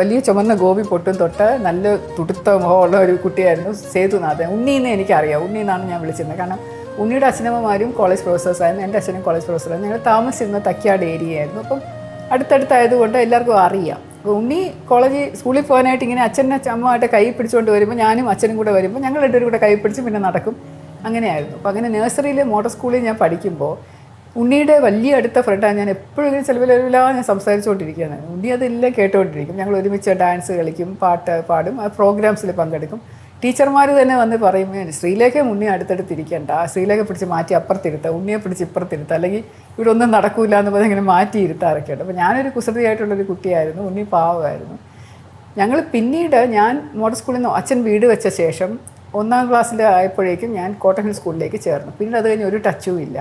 വലിയ ചുമന്ന ഗോപി പൊട്ടും തൊട്ട് നല്ല തുടുത്ത മുഖമുള്ള ഒരു കുട്ടിയായിരുന്നു സേതുനാഥൻ. ഉണ്ണിന്ന് എനിക്കറിയാം. ഉണ്ണി എന്നാണ് ഞാൻ വിളിച്ചിരുന്നത്. കാരണം ഉണ്ണിയുടെ അച്ഛനമ്മമാരും കോളേജ് പ്രൊഫസേഴ്സായിരുന്നു എന്റെ അച്ഛനും കോളേജ് പ്രൊഫസറായിരുന്നു ഞങ്ങൾ താമസിച്ചിരുന്ന തക്കിയാട് ഏരിയ ആയിരുന്നു. അപ്പം അടുത്തടുത്തായതുകൊണ്ട് എല്ലാവർക്കും അറിയാം. അപ്പോൾ ഉണ്ണി കോളേജിൽ സ്കൂളിൽ പോകാനായിട്ട് ഇങ്ങനെ അച്ഛനെ അമ്മമായിട്ട് കൈ പിടിച്ചുകൊണ്ട് വരുമ്പോൾ ഞാനും അച്ഛനും കൂടെ വരുമ്പോൾ ഞങ്ങൾ രണ്ടുപേരും കൂടെ കൈ പിടിച്ച് പിന്നെ നടക്കും. അങ്ങനെയായിരുന്നു. അപ്പോൾ അങ്ങനെ നഴ്സറിയിൽ മോട്ടോർ സ്കൂളിൽ ഞാൻ പഠിക്കുമ്പോൾ ഉണ്ണിയുടെ വലിയ അടുത്ത ഫ്രണ്ടാണ് ഞാൻ എപ്പോഴും ചിലവിലെല്ലാം ഞാൻ സംസാരിച്ചുകൊണ്ടിരിക്കുകയാണ്. ഉണ്ണി അതെല്ലാം കേട്ടുകൊണ്ടിരിക്കും. ഞങ്ങൾ ഒരുമിച്ച് ഡാൻസ് കളിക്കും പാട്ട് പാടും ആ പ്രോഗ്രാംസിൽ പങ്കെടുക്കും. ടീച്ചർമാർ തന്നെ വന്ന് പറയും ശ്രീലേഖ ഉണ്ണി അടുത്തടുത്തിരിക്കണ്ട ശ്രീലേഖ പിടിച്ച് മാറ്റി അപ്പുറത്തിരുത്ത ഉണ്ണിയെ പിടിച്ച് ഇപ്പുറത്തിരുത്ത. അല്ലെങ്കിൽ ഇവിടെ ഒന്നും നടക്കൂല എന്ന് പറഞ്ഞ് ഇങ്ങനെ മാറ്റി ഇരുത്താറൊക്കെ ഉണ്ട് അപ്പോൾ ഞാനൊരു കുസൃതിയായിട്ടുള്ളൊരു കുട്ടിയായിരുന്നു. ഉണ്ണി പാവമായിരുന്നു. ഞങ്ങൾ പിന്നീട് ഞാൻ മോഡൽ സ്കൂളിൽ നിന്ന് അച്ഛൻ വീട് വെച്ച ശേഷം ഒന്നാം ക്ലാസ്സിൽ ആയപ്പോഴേക്കും ഞാൻ കോട്ടൺ ഹിൽ സ്കൂളിലേക്ക് ചേർന്നു. പിന്നീട് അത് കഴിഞ്ഞ് ഒരു ടച്ചും ഇല്ല.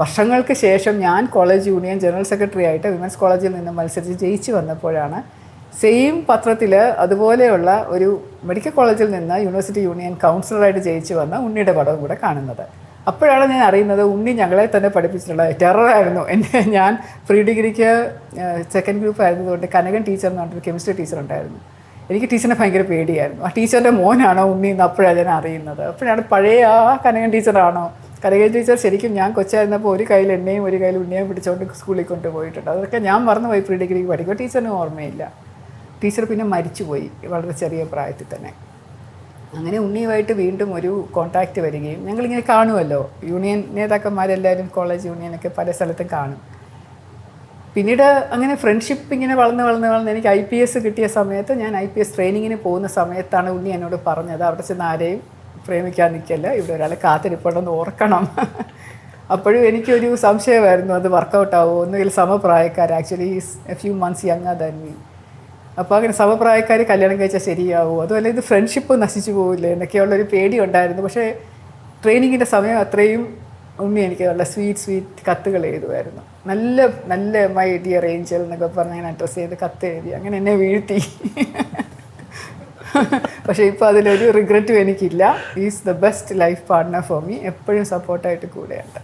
വർഷങ്ങൾക്ക് ശേഷം ഞാൻ കോളേജ് യൂണിയൻ ജനറൽ സെക്രട്ടറി ആയിട്ട് വിമൻസ് കോളേജിൽ നിന്ന് മത്സരിച്ച് ജയിച്ചു വന്നപ്പോഴാണ് സെയിം പത്രത്തിൽ അതുപോലെയുള്ള ഒരു മെഡിക്കൽ കോളേജിൽ നിന്ന് യൂണിവേഴ്സിറ്റി യൂണിയൻ കൗൺസിലറായിട്ട് ജയിച്ചു വന്ന ഉണ്ണിയുടെ പടവും കൂടെ കാണുന്നത്. അപ്പോഴാണ് ഞാൻ അറിയുന്നത് ഉണ്ണി ഞങ്ങളെ തന്നെ പഠിപ്പിച്ചിട്ടുള്ള ടെററായിരുന്നു എന്റെ ഞാൻ പ്രീ ഡിഗ്രിക്ക് സെക്കൻഡ് ഗ്രൂപ്പ് ആയിരുന്നതുകൊണ്ട് കനകൻ ടീച്ചർ എന്ന് പറഞ്ഞൊരു കെമിസ്ട്രി ടീച്ചർ ഉണ്ടായിരുന്നു. എനിക്ക് ടീച്ചറിനെ ഭയങ്കര പേടിയായിരുന്നു. ആ ടീച്ചറിന്റെ മോനാണോ ഉണ്ണി എന്ന് അപ്പോഴാണ് ഞാൻ അറിയുന്നത്. അപ്പോഴാണ് പഴയ ആ കനകൻ ടീച്ചറാണോ കനകൻ ടീച്ചർ ശരിക്കും ഞാൻ കൊച്ചായിരുന്നപ്പോൾ ഒരു കയ്യിൽ എണ്ണയും ഒരു കയ്യിൽ ഉണ്ണിയും പിടിച്ചുകൊണ്ട് സ്കൂളിൽ കൊണ്ടുപോയിട്ടുണ്ട്. അതൊക്കെ ഞാൻ മറന്നുപോയി പ്രീ ഡിഗ്രിക്ക് പഠിക്കും ടീച്ചറിന് ഓർമ്മയില്ല. ടീച്ചർ പിന്നെ മരിച്ചുപോയി വളരെ ചെറിയ പ്രായത്തിൽ തന്നെ. അങ്ങനെ ഉണ്ണിയുമായിട്ട് വീണ്ടും ഒരു കോണ്ടാക്റ്റ് വരികയും ഞങ്ങളിങ്ങനെ കാണുമല്ലോ. യൂണിയൻ നേതാക്കന്മാരെല്ലാവരും കോളേജ് യൂണിയനൊക്കെ പല സ്ഥലത്തും കാണും. പിന്നീട് അങ്ങനെ ഫ്രണ്ട്ഷിപ്പ് ഇങ്ങനെ വളർന്ന് വളർന്ന് വളർന്ന് എനിക്ക് ഐ പി എസ് കിട്ടിയ സമയത്ത് ഞാൻ ഐ പി എസ് ട്രെയിനിങ്ങിന് പോകുന്ന സമയത്താണ് ഉണ്ണി എന്നോട് പറഞ്ഞത്. അവിടെ ചെന്ന് ആരെയും പ്രേമിക്കാൻ നിൽക്കല്ല. ഇവിടെ ഒരാളെ കാത്തിരിപ്പുണ്ടെന്ന് ഓർക്കണം. അപ്പോഴും എനിക്കൊരു സംശയമായിരുന്നു അത് വർക്കൗട്ട് ആവുമോ ഒന്നുകിൽ സമപ്രായക്കാർ actually a few months younger than me അപ്പോൾ അങ്ങനെ സമപ്രായക്കാർ കല്യാണം കഴിച്ചാൽ ശരിയാവുമോ അതുമല്ല ഇത് ഫ്രണ്ട്ഷിപ്പ് നശിച്ചു പോവില്ലേ? എന്നൊക്കെയുള്ളൊരു പേടി ഉണ്ടായിരുന്നു. പക്ഷേ ട്രെയിനിങ്ങിന്റെ സമയം അത്രയും ഉമ്മി എനിക്ക് നല്ല സ്വീറ്റ് സ്വീറ്റ് കത്തുകൾ എഴുതുമായിരുന്നു. നല്ല നല്ല മൈ ഡിയർ ഏഞ്ചൽ എന്നൊക്കെ പറഞ്ഞ് അങ്ങനെ അഡ്രസ്സ് ചെയ്ത് കത്ത് എഴുതി അങ്ങനെ എന്നെ വീഴ്ത്തി. പക്ഷേ ഇപ്പോൾ അതിലൊരു റിഗ്രറ്റും എനിക്കില്ല. Is the best life partner for me എപ്പോഴും സപ്പോർട്ടായിട്ട് കൂടെയുണ്ട്.